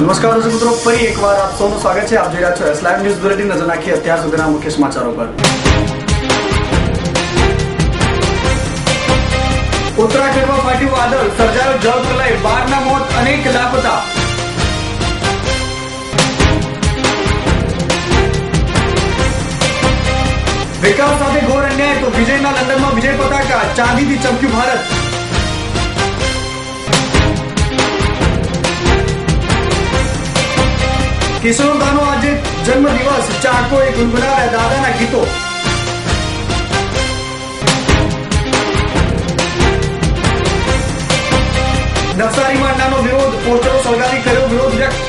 તો નમસ્કાર દર્શક મિત્રો, ફરી એકવાર આપ સૌનું સ્વાગત છે. આપ જોઈ રહ્યા છો એસ લાઈવ ન્યૂઝ બુલેટિન નજર નાખીએ અત્યાર સુધીના મુખ્ય સમાચારો પર. ઉત્તરાખંડમાં ફાટ્યું વાદળ. સર્જાયો જળ પ્રલય. બારના મોત અનેક લાપતા. વિકાસ સાથે ઘોર અન્યાય. તો વિજયના લંડનમાં વિજય પતાકા. ચાંદીથી ચમક્યું ભારત. કિશોરદાનો આજે જન્મ દિવસ એ ગુનગુનાવ્યા દાદાના ગીતો. નવસારીમાં અન્નાનો વિરોધ પોસ્ટરો સળગાવી કર્યો વિરોધ વ્યક્ત.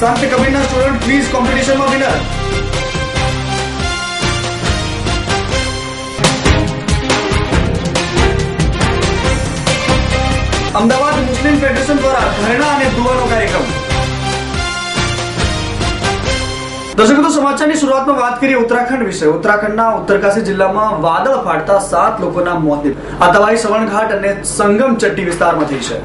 સંત કબીરના સ્ટુડન્ટ ક્વિઝ કોમ્પિટિશનમાં વિનર. અમદાવાદ મુસ્લિમ ફેડરેશન દ્વારા ધરણા અને દુવાનો કાર્યક્રમ. દર્શકો સમાચારની શરૂઆતમાં વાત કરીએ ઉત્તરાખંડ વિશે. ઉત્તરાખંડના ઉત્તરકાશી જિલ્લામાં વાદળ ફાટતા સાત લોકોના મોત આ તવાઈ, સવણઘાટ અને સંગમ ચટ્ટી વિસ્તારમાં થઈ છે.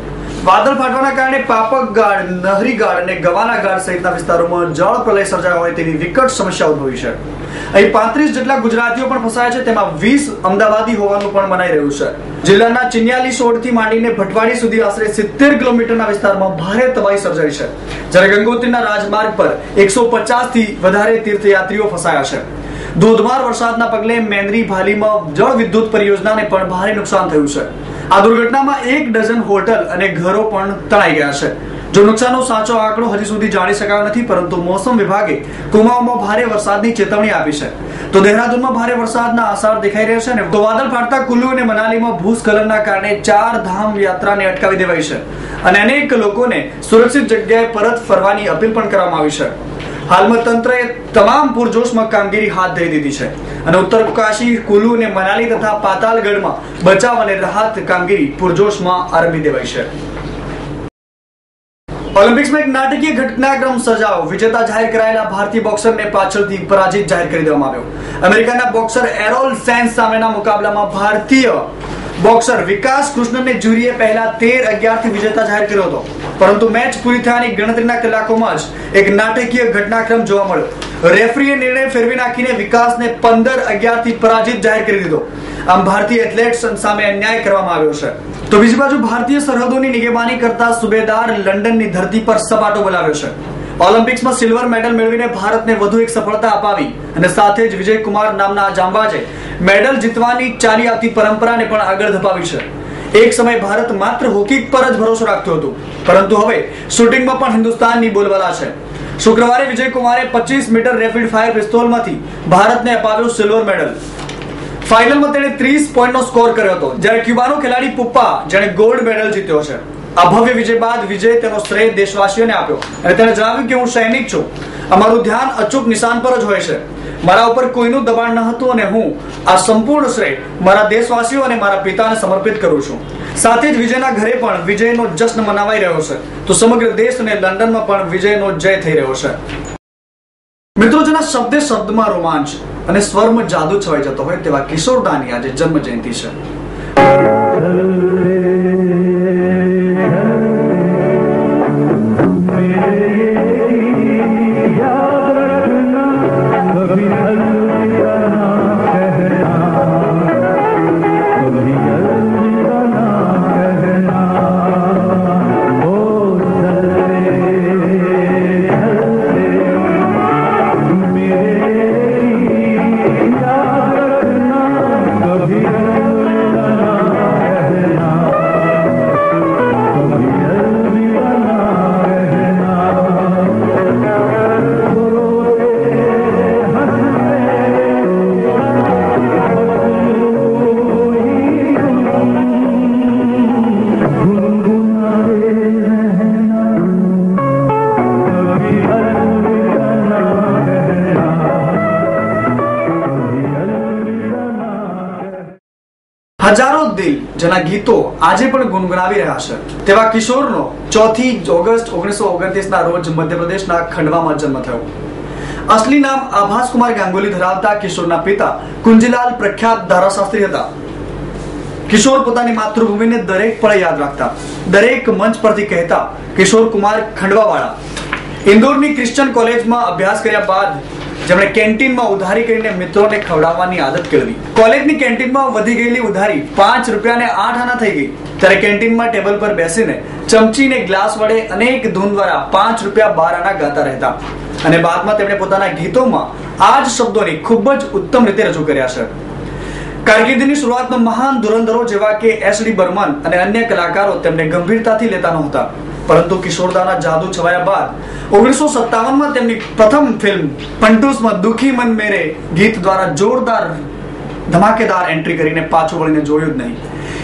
વાદળ ફાટવાના કારણે પાપક ગાઢ નહરી ગાઢ અને ગવાના ગાઢ સહિતના વિસ્તારોમાં જળ પ્રલય સર્જાયો હોય તેવી વિકટ સમસ્યા ઉદ્ભવી છે. અહીં પાંત્રીસ જેટલા ગુજરાતીઓ પણ ફસાયા છે, તેમાં વીસ અમદાવાદી હોવાનું પણ મનાઈ રહ્યું છે. જિલ્લાના ચિન્યાલી સોડથી માંડીને ભટવાડી સુધી આશરે સિત્તેર કિલોમીટરના વિસ્તારમાં ભારે તબાહી સર્જાઈ છે. જ્યારે ગંગોત્રીના રાજમાર્ગ પર એકસો થી વધારે તીર્થયાત્રીઓ ફસાયા છે. ધોધમાર વરસાદના પગલે મેંદરી ભાલીમાં જળ વિદ્યુત પરિયોજનાને પણ ભારે નુકસાન થયું છે. આ દુર્ઘટનામાં એક ડઝન હોટલ અને ઘરો પણ તણાઈ ગયા છે. જો નુકસાનનો સાચો આંકડો હજી સુધી જાણી શકાયો નથી, પરંતુ મોસમ વિભાગે કુમાઉમાં ભારે વરસાદની ચેતવણી આપી છે. તો દહેરાદૂનમાં ભારે વરસાદના આસાર દેખાઈ રહ્યા છે ને તો વાદળ ફાટતા કુલ્લુ અને મનાલીમાં ભૂસ્ખલનના કારણે ચાર ધામ યાત્રાને અટકાવી દેવાઈ છે અને અનેક લોકોને સુરક્ષિત જગ્યાએ પરત ફરવાની અપીલ પણ કરવામાં આવી છે. હાલમાં તંત્રએ તમામ પૂરજોશમાં કામગીરી હાથ ધરી દીધી છે અને ઉત્તર કુલુ અને મનાલી તથા પાતાલગઢમાં બચાવ અને રાહત કામગીરી પૂરજોશમાં આરંભી દેવાઈ છે. ઓલિમ્પિક્સમાં એક નાટકીય ઘટનાક્રમ સર્જાયો વિજેતા જાહેર કરાયેલા ભારતીય બોક્સરને પાછળથી પરાજિત જાહેર કરી દેવામાં આવ્યો. અમેરિકાના બોક્સર એરોલ સેન્સ સામેના મુકાબલામાં ભારતીય બોક્સર વિકાસ કૃષ્ણને જ્યુરીએ પહેલા તેર અગિયારથી વિજેતા જાહેર કર્યો હતો. પરંતુ મેચ પૂરી થયાની ગણતરીના કલાકોમાં જ એક નાટકીય ઘટનાક્રમ જોવા મળ્યો. રેફરીએ નિર્ણય ફેરવી નાખીને વિકાસને પંદર અગિયારથી પરાજિત જાહેર કરી દીધો. આમ ભારતીય એથ્લેટ્સ સામે અન્યાય કરવામાં આવ્યો છે. તો બીજી બાજુ ભારતીય સરહદોની નિગેબાની કરતા સુબેદાર લંડનની ધરતી પર સપાટો બોલાવ્યો છે. ઓલિમ્પિક્સમાં સિલ્વર મેડલ મેળવીને ભારતને વધુ એક સફળતા અપાવી અને સાથે જ વિજયકુમાર નામના જાંબાજે મેડલ જીતવાની ચાલી આવતી પરંપરાને પણ આગળ ધપાવી છે. એક સમય ભારત માત્ર હોકી પર જ ભરોસો રાખતો હતો, પરંતુ હવે શૂટિંગમાં પણ હિન્દુસ્તાનની બોલબાલા છે. શુક્રવારે વિજયકુમારે પચીસ મીટર રેપિડ ફાયર પિસ્તોલમાંથી ભારતને અપાવ્યો સિલ્વર મેડલ. ફાઇનલમાં તેણે 30 પોઈન્ટનો સ્કોર કર્યો હતો. જ્યારે ક્યુબાનો ખેલાડી પુપ્પા જેણે ગોલ્ડ મેડલ જીત્યો છે. આ ભવ્ય વિજય બાદ વિજય તેનો શ્રેય દેશવાસીઓને આપ્યો. અને તેણે જણાવ્યું કે હું સૈનિક છું. અમારું ધ્યાન અચૂક નિશાન પર જ હોય છે. મારા ઉપર કોઈનું દબાણ ન હતું અને હું આ સંપૂર્ણ શ્રેય મારા દેશવાસીઓ અને મારા પિતાને સમર્પિત કરું છું. સાથે જ વિજયના ઘરે પણ વિજયનો જશ્ન મનાવાઈ રહ્યો છે. તો સમગ્ર દેશ અને લંડનમાં પણ વિજયનો જય થઈ રહ્યો છે. મિત્રો જેના શબ્દે શબ્દમાં રોમાંચ. અને સ્વરમાં જાદુ છવાઈ જતો હોય તેવા કિશોર કિશોરદાની આજે જન્મ જયંતિ છે. જેના ગીતો આજે પણ ગુનગુનાવી રહ્યા છે. તેવા કિશોરનો ચોથી ઓગસ્ટ ઓગણીસો ઓગણત્રીસના રોજ મધ્યપ્રદેશના ખંડવામાં જન્મ થયો. અસલી નામ આભાસ ગાંગુલી ધરાવતા કિશોરના પિતા કુંજીલાલ પ્રખ્યાત ધારાશાસ્ત્રી હતા. કિશોર પોતાની માતૃભૂમિને દરેક પળે યાદ રાખતા, દરેક મંચ પરથી કહેતા કિશોર કુમાર ખંડવાવાળા. ઇન્દોરની ક્રિશ્ચન કોલેજમાં અભ્યાસ કર્યા બાદ જેમણે કેન્ટીનમાં ઉધારી કરીને મિત્રોને ખવડાવવાની આદત કેળવી. કોલેજની કેન્ટીનમાં વધી ગયેલી ઉધારી પાંચ રૂપિયાને આઠ આના થઈ ગઈ. ત્યારે કેન્ટીનમાં ટેબલ પર બેસીને ચમચીને ગ્લાસ વડે અનેક ધૂન દ્વારા પાંચ રૂપિયા બાર આના ગાતા રહેતા. અને બાદમાં તેમણે પોતાના ગીતોમાં આ જ શબ્દોની ખૂબ જ ઉત્તમ રીતે રજૂ કર્યા છે. કારકિર્દીની શરૂઆતમાં મહાન ધુરંધરો જેવા કે એસ ડી બર્મન અને અન્ય કલાકારો તેમને ગંભીરતાથી લેતા નહોતા. પરંતુ કિશોરદાના જાદુ છવાયા બાદ ઓગણીસો સત્તાવનમાં તેમની પ્રથમ ફિલ્મ પંટુસમાં દુખી મન મેરે ગીત દ્વારા જોરદાર ધમાકેદાર એન્ટ્રી કરીને પાછું વળીને જોયું જ નહીં.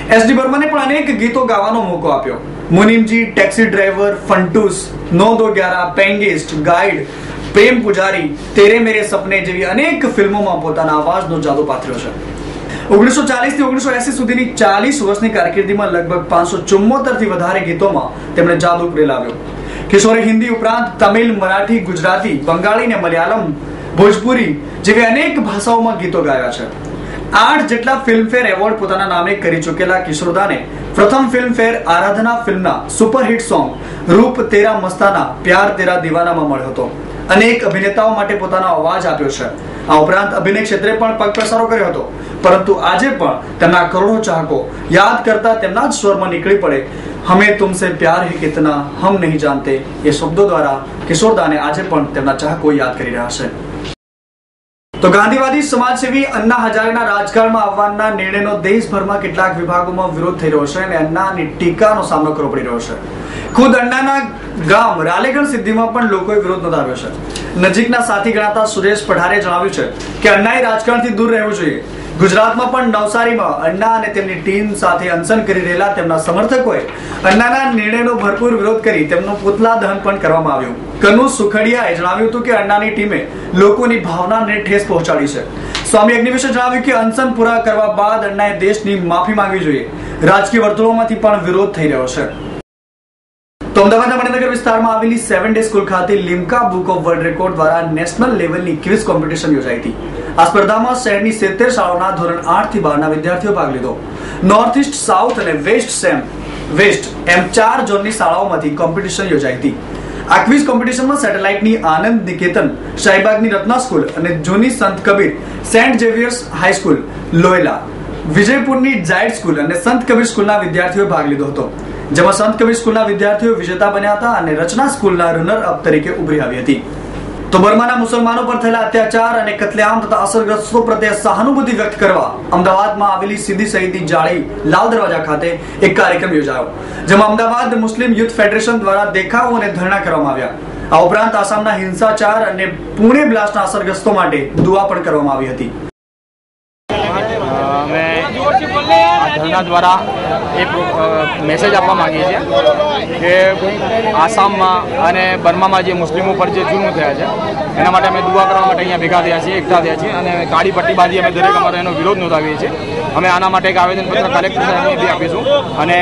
એસ ડી બર્મને પણ અનેક ગીતો ગાવાનો મોકો આપ્યો. મુનિમજી, ટેક્સી ડ્રાઈવર ફંટુસ નો દો ગ્યારા, પેંગિસ્ટ, ગાઈડ, પ્રેમ પુજારી, તેરે મેરે સપને જેવી અનેક ફિલ્મોમાં પોતાના અવાજનો જાદુ પાથર્યો છે. ઓગણીસો ચાલીસથી ઓગણીસો એસી સુધીની ચાલીસ વર્ષની કારકિર્દીમાં લગભગ પાંચસો ચુમ્મોતેરથી વધારે ગીતોમાં તેમણે જાદુ ફેલાવ્યો કિશોરે હિન્દી ઉપરાંત તમિલ, મરાઠી, ગુજરાતી, બંગાળી ને મલયાલમ, ભોજપુરી જેવી અનેક ભાષાઓમાં ગીતો ગાયા છે. આઠ જેટલા ફિલ્મફેર એવોર્ડ પોતાના નામે કરી ચૂકેલા કિશોરદાને પ્રથમ ફિલ્મફેર આરાધના ફિલ્મના સુપરહિટ સોંગ, રૂપ તેરા મસ્તાના, પ્યાર તેરા દીવાનામાં મળ્યો હતો. અનેક અભિનેતાઓ માટે પોતાનો અવાજ આપ્યો છે. આ ઉપરાંત અભિનય ક્ષેત્રે પણ પગ પ્રસારો કર્યો હતો. પરંતુ આજે પણ તેમના કરોડો ચાહકો યાદ કરતા તેમના જ સ્વરમાં નીકળી પડે. હમે તુમસે પ્યાર હે કિતના, હમ નહીં જાનતે, એ શબ્દો દ્વારા કિશોરદાને આજે પણ તેમના ચાહકો યાદ કરી રહ્યા છે. તો ગાંધીવાદી સમાજસેવી અન્ના હજારેના રાજકારણમાં આવવાના નિર્ણયનો દેશભરમાં કેટલાક વિભાગોમાં વિરોધ થઈ રહ્યો છે અને અન્નાની ટીકાનો સામનો કરવો પડી રહ્યો છે. ખુદ અન્નાના ગામ રાલેગઢ સિદ્ધિમાં પણ લોકોએ વિરોધ નોંધાવ્યો છે. નજીકના સાથી ગણાતા સુરેશ પઢારે જણાવ્યું છે કે અન્નાએ રાજકારણથી દૂર રહેવું જોઈએ. ગુજરાતમાં પણ નવસારીમાં અન્ના અને તેમની ટીમ સાથે અનશન કરી રહેલા તેમના સમર્થકોએ અન્નાના નિર્ણયનો ભરપૂર વિરોધ કરી તેમનું પુતલા દહન પણ કરવામાં આવ્યું. કનુ સુખડિયાએ જણાવ્યું હતું કે અન્નાની ટીમે લોકોની ભાવનાને ઠેસ પહોંચાડી છે. સ્વામી અગ્નિવેશે જણાવ્યું કે અનશન પૂરા કરવા બાદ અન્નાએ દેશની માફી માંગવી જોઈએ. રાજકીય વર્તુળોમાંથી પણ વિરોધ થઈ રહ્યો છે. તો અમદાવાદના મણિનગર વિસ્તારમાં આવેલી સેવન ડે સ્કૂલ ખાતે Limca Book of World Record દ્વારા નેશનલ લેવલની ક્વિઝ કોમ્પિટિશન યોજાઈ હતી. આ સ્પર્ધામાં શહેરની સિત્તેર શાળાઓના ધોરણ આઠથી બારના વિદ્યાર્થીઓ ભાગ લીધો. નોર્થ ઇસ્ટ સાઉથ અને વેસ્ટ સેમ વેસ્ટ એમ ચાર ઝોનની શાળાઓમાંથી કોમ્પિટિશન યોજાઈ હતી. આ ક્વિઝ કોમ્પિટિશનમાં સેટેલાઇટની આનંદ નિકેતન, શાહીબાગની રત્ના સ્કૂલ અને જૂની સંત Kabir Saint Xavier's high school Loyola, વિજયપુરની જાયડ school અને સંત કબીર સ્કૂલના વિદ્યાર્થીઓએ ભાગ લીધો હતો. જેમાં સંત કવિ સ્કૂલના વિદ્યાર્થીઓ વિજેતા બન્યા હતા અને રચના સ્કૂલના રનર અપ તરીકે ઉભરી આવી હતી. તો બર્માના મુસલમાનો પર થયેલા અત્યાચાર અને કતલેઆમ તથા અસરગ્રસ્તો પ્રત્યે સહાનુભૂતિ વ્યક્ત કરવા અમદાવાદમાં આવેલી સીધી સઈદી જાળી લાલ દરવાજા ખાતે એક કાર્યક્રમ યોજાયો, જેમાં અમદાવાદ મુસ્લિમ યુથ ફેડરેશન દ્વારા દેખાવો અને ધરણા કરવામાં આવ્યા. આ ઉપરાંત આસામના હિંસાચાર અને પુણે બ્લાસ્ટના અસરગ્રસ્તો માટે દુઆ પણ કરવામાં આવી હતી. અમે ધરણા દ્વારા એક મેસેજ આપવા માંગીએ છીએ કે આસામમાં અને બર્મામાં જે મુસ્લિમો પર જે જુલ્મ થયા છે, એના માટે અમે દુઆ કરવા માટે અહીંયા ભેગા થયા છીએ, એકઠા થયા છીએ અને કાળી પટ્ટી બાંધી અમે દરેક અમારો એનો વિરોધ નોંધાવીએ છીએ. અમે આના માટે એક આવેદનપત્ર કલેક્ટર સાહેબને બી આપીશું અને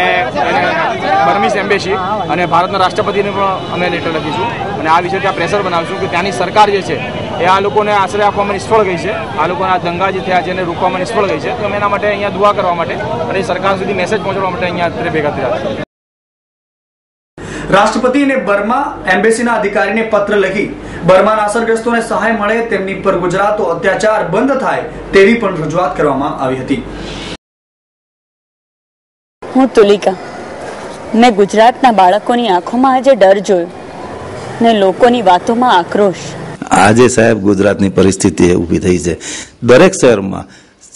બર્મીસ એમ્બેસી અને ભારતના રાષ્ટ્રપતિને પણ અમે લેટર લખીશું અને આ વિશે ત્યાં પ્રેશર બનાવીશું કે ત્યાંની સરકાર જે છે એ આ લોકોને આશરે આપવામાં નિષ્ફળ ગઈ છે. આ લોકોના દંગા જે થયા છે એને રોકવામાં નિષ્ફળ ગઈ છે. તો અમે એના માટે અહીંયા દુઆ કરવા માટે અને સરકાર સુધી મેસેજ પહોંચાડવા માટે અહીંયા અત્યારે ભેગા થયા છે. રાષ્ટ્રપતિ અને બર્મા એમ્બેસીના અધિકારીને પત્ર લખી બર્માના અસરગ્રસ્તોને સહાય મળે તેમની પર ગુજરાતો અત્યાચાર બંધ થાય તેવી પણ રજૂઆત કરવામાં આવી હતી. હું તુલિકા. મેં ગુજરાતના બાળકોની આંખોમાં આજે ડર જોયો ને લોકોની વાતોમાં આક્રોશ. આજે સાહેબ ગુજરાતની પરિસ્થિતિ ઊભી થઈ છે. દરેક શહેરમાં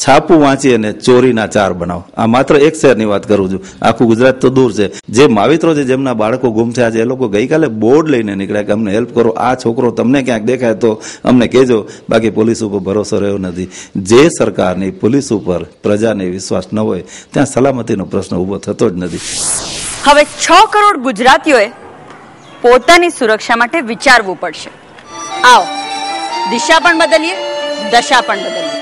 છાપું વાંચી અને ચોરીના ચાર બનાવ. આ માત્ર એક શહેરની વાત કરું છું. આખું ગુજરાત તો દૂર છે. જે માવિત્રો છે, જેમના બાળકો ગુમ થયા છે, એ લોકો ગઈકાલે બોર્ડ લઈને નીકળ્યા કે અમને હેલ્પ કરો. આ છોકરો તમને ક્યાંક દેખાય તો અમને કહેજો. બાકી પોલીસ ઉપર ભરોસો રહ્યો નથી. જે સરકારની પોલીસ ઉપર પ્રજાને વિશ્વાસ ન હોય, ત્યાં સલામતીનો પ્રશ્ન ઊભો થતો જ નથી. હવે છ કરોડ ગુજરાતીઓએ પોતાની સુરક્ષા માટે વિચારવું પડશે. આવો. દિશા પણ બદલીએ, દશા પણ બદલીએ.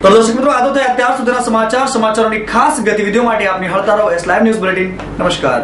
તો દર્શક મિત્રો, આ તો થયા અત્યાર સુધીના સમાચાર, સમાચારોની ખાસ ગતિવિધિઓ માટે આપની હળતા રહો. એસ લાઈવ ન્યૂઝ બુલેટિન નમસ્કાર.